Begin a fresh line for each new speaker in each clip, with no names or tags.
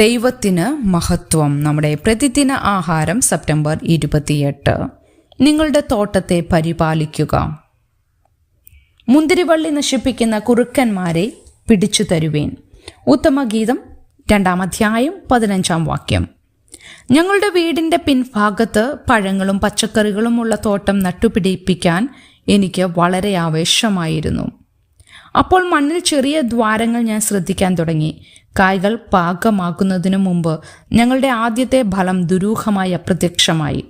ദൈവത്തിന് മഹത്വം. നമ്മുടെ പ്രതിദിന ആഹാരം സെപ്റ്റംബർ ഇരുപത്തിയെട്ട്. നിങ്ങളുടെ തോട്ടത്തെ പരിപാലിക്കുക. മുന്തിരിവള്ളി നശിപ്പിക്കുന്ന കുറുക്കന്മാരെ പിടിച്ചു തരുവേൻ. ഉത്തമഗീതം രണ്ടാം അധ്യായം പതിനഞ്ചാം വാക്യം. ഞങ്ങളുടെ വീടിന്റെ പിൻഭാഗത്ത് പഴങ്ങളും പച്ചക്കറികളും ഉള്ള തോട്ടം നട്ടുപിടിപ്പിക്കാൻ എനിക്ക് വളരെ ആവേശമായിരുന്നു. അപ്പോൾ മണ്ണിൽ ചെറിയ ദ്വാരങ്ങൾ ഞാൻ ശ്രദ്ധിക്കാൻ തുടങ്ങി. കായ്കൾ പാകമാക്കുന്നതിനു മുമ്പ് ഞങ്ങളുടെ ആദ്യത്തെ ഫലം ദുരൂഹമായി അപ്രത്യക്ഷമായി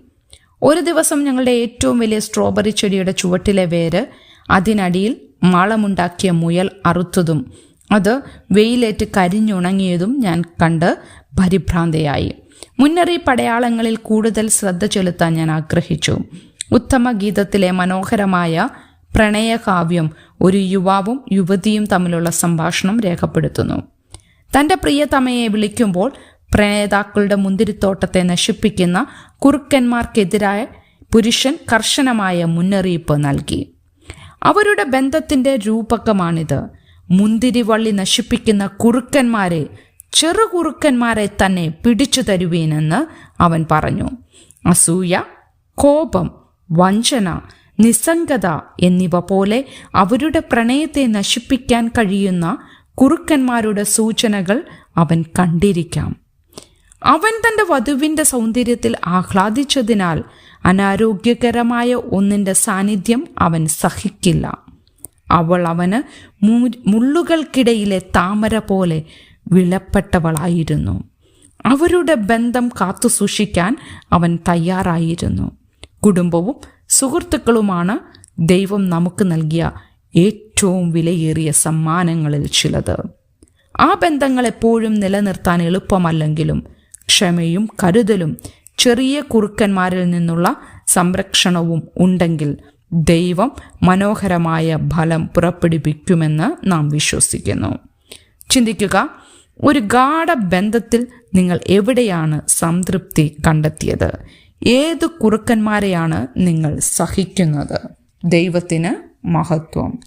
ഒരു ദിവസം ഞങ്ങളുടെ ഏറ്റവും വലിയ സ്ട്രോബെറി ചെടിയുടെ ചുവട്ടിലെ വേര് അതിനടിയിൽ മാളമുണ്ടാക്കിയ മുയൽ അറുത്തതും അത് വെയിലേറ്റ് കരിഞ്ഞുണങ്ങിയതും ഞാൻ കണ്ട് പരിഭ്രാന്തയായി. മുന്നറിയിപ്പ് അടയാളങ്ങളിൽ കൂടുതൽ ശ്രദ്ധ ചെലുത്താൻ ഞാൻ ആഗ്രഹിച്ചു. ഉത്തമ ഗീതത്തിലെ മനോഹരമായ പ്രണയകാവ്യം ഒരു യുവാവും യുവതിയും തമ്മിലുള്ള സംഭാഷണം രേഖപ്പെടുത്തുന്നു. തന്റെ പ്രിയതമയെ വിളിക്കുമ്പോൾ പ്രണേതാക്കളുടെ മുന്തിരിത്തോട്ടത്തെ നശിപ്പിക്കുന്ന കുറുക്കന്മാർക്കെതിരായ പുരുഷൻ കർശനമായ മുന്നറിയിപ്പ് നൽകി. അവരുടെ ബന്ധത്തിന്റെ രൂപകമാണിത്. മുന്തിരിവള്ളി നശിപ്പിക്കുന്ന കുറുക്കന്മാരെ ചെറുകുറുക്കന്മാരെ തന്നെ പിടിച്ചു തരുവീനെന്ന് അവൻ പറഞ്ഞു. അസൂയ കോപം വഞ്ചന നിസ്സംഗത എന്നിവ പോലെ അവരുടെ പ്രണയത്തെ നശിപ്പിക്കാൻ കഴിയുന്ന കുറുക്കന്മാരുടെ സൂചനകൾ അവൻ കണ്ടിരിക്കാം. അവൻ തന്റെ വധുവിന്റെ സൗന്ദര്യത്തിൽ ആഹ്ലാദിച്ചതിനാൽ അനാരോഗ്യകരമായ ഒന്നിന്റെ സാന്നിധ്യം അവൻ സഹിക്കില്ല. അവൾ അവന് മുള്ളുകൾക്കിടയിലെ താമര പോലെ വിളപ്പെട്ടവളായിരുന്നു അവരുടെ ബന്ധം കാത്തു സൂക്ഷിക്കാൻ അവൻ തയ്യാറായിരുന്നു. കുടുംബവും സുഹൃത്തുക്കളുമാണ് ദൈവം നമുക്ക് നൽകിയ ഏറ്റവും വിലയേറിയ സമ്മാനങ്ങളിൽ ചിലത്. ആ ബന്ധങ്ങൾ എപ്പോഴും നിലനിർത്താൻ എളുപ്പമല്ലെങ്കിലും ക്ഷമയും കരുതലും ചെറിയ കുറുക്കന്മാരിൽ നിന്നുള്ള സംരക്ഷണവും ഉണ്ടെങ്കിൽ ദൈവം മനോഹരമായ ഫലം പുറപ്പെടുവിക്കുമെന്ന് നാം വിശ്വസിക്കുന്നു. ചിന്തിക്കുക ഒരു ഗാഠ ബന്ധത്തിൽ നിങ്ങൾ എവിടെയാണ് സംതൃപ്തി കണ്ടെത്തിയത്? ഏത് കുറുക്കന്മാരെയാണ് നിങ്ങൾ സഹിക്കുന്നത്? ദൈവത്തിന് മഹത്വം.